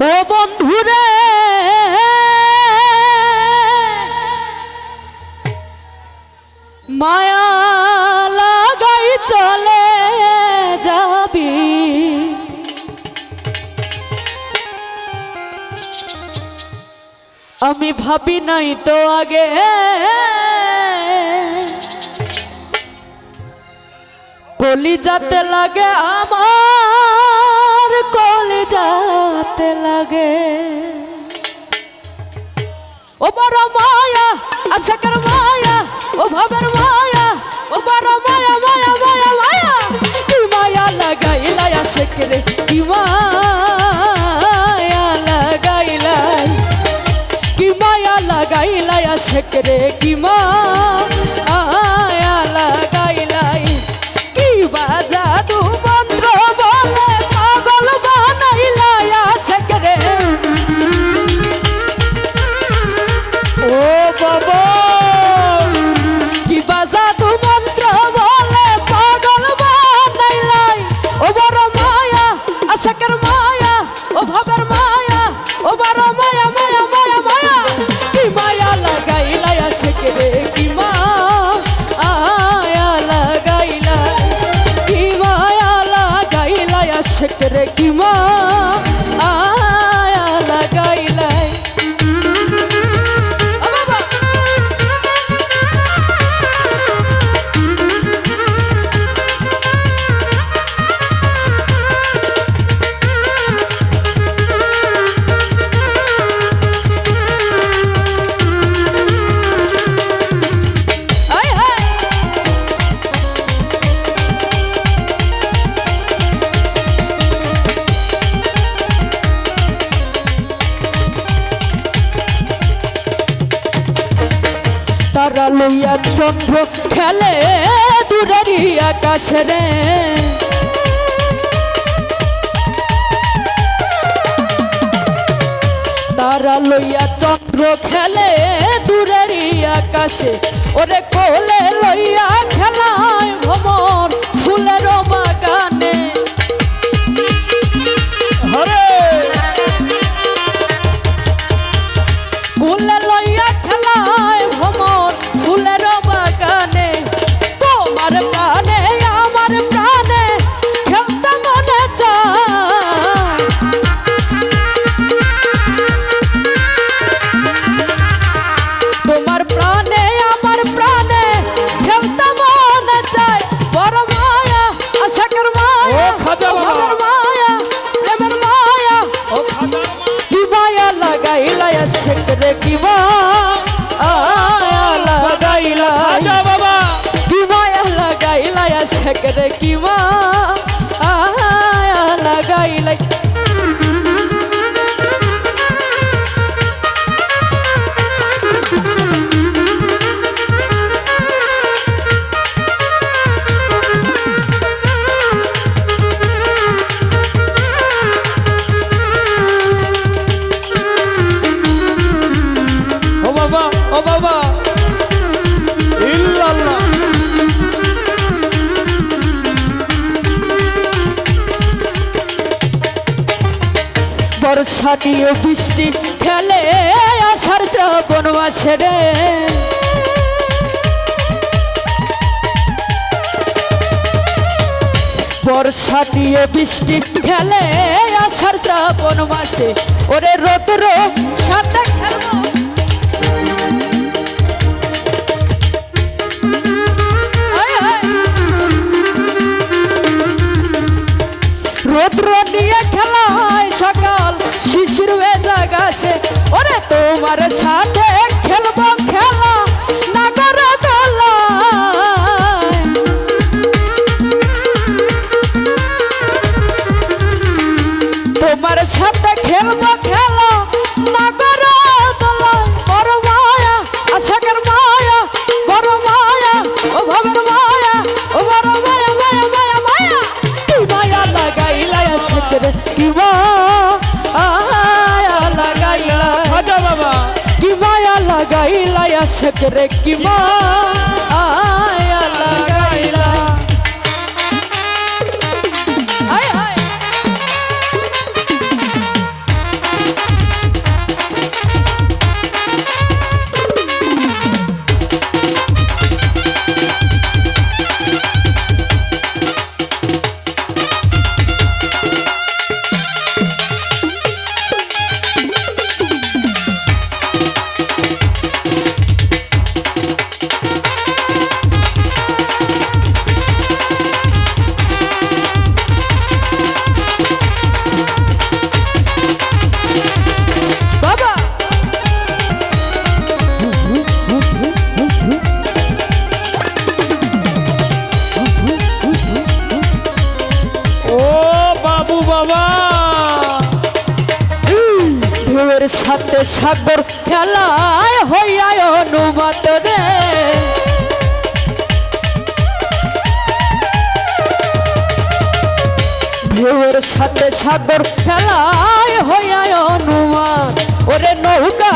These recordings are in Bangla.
ও বন্ধুরে। মায়া লাগাই চলে যাবি। আমি ভাবি নাই তো আগে। কলি যাতে লাগে আমার মায়া লাগাইলা আশাকের কি মায়া লাগাইলাই কি মায়া লাগাইলাই আশাকের কি মায়া লইয়া চন্দ্র খেলে দূরেরই আকাশে রে। তারা লইয়া চন্দ্র খেলে দূরেরই আকাশে। ওরে কোলে লইয়া খেলায় তোমার প্রাণে আমার প্রাণে খেলতে মনে চায় বড় মায়া আশাকের মায়া ও খাজা বাবা। ভবের মায়া প্রেমের মায়া। ও খাজা কি মায়া লাগাইলা শেখরে কি মায়া লাগাইলা? খাজা বাবা। কি মায়া লাগাইলা শেখরে কি মায়া লাগাইলা? বাবা। ইল্লাল্লাহ। বর্ষা বৃষ্টি খেলে আসার শ্রাবণ মাসে রে। বর্ষা নিয়ে বৃষ্টি খেলে আসার শ্রাবণ মাসে। ওরে রোদ্র সাথে খেলব। নিয়ে খেলা হয় সকাল শিশির ভেজা গাছে ওরে তোমার সাথে খেলব খেলা। তোমার সাথে আশাকের কি লাগাইলা। খাজা বাবা। কি মায়া লাগাইলা আশাকের কি মায়া লাগাইলা। সাথে সাগর খেলায় হইয়ায় অনুমত রে। ঢেউর সাথে সাগর খেলায় হইয়ায় অনুমান ওরে নৌকা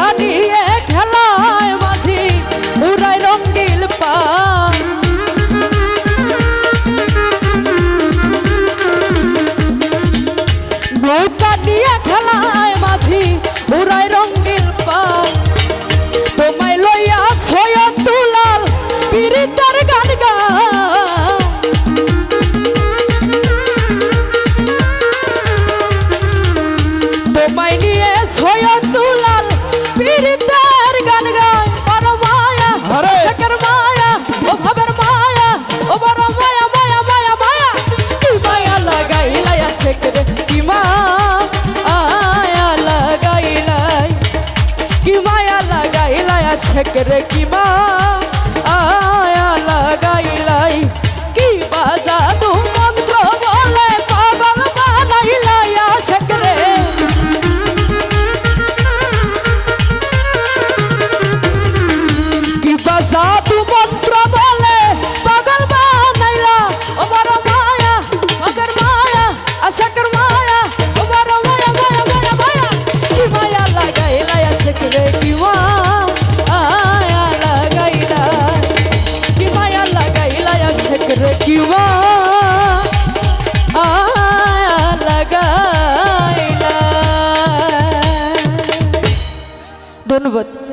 вывод –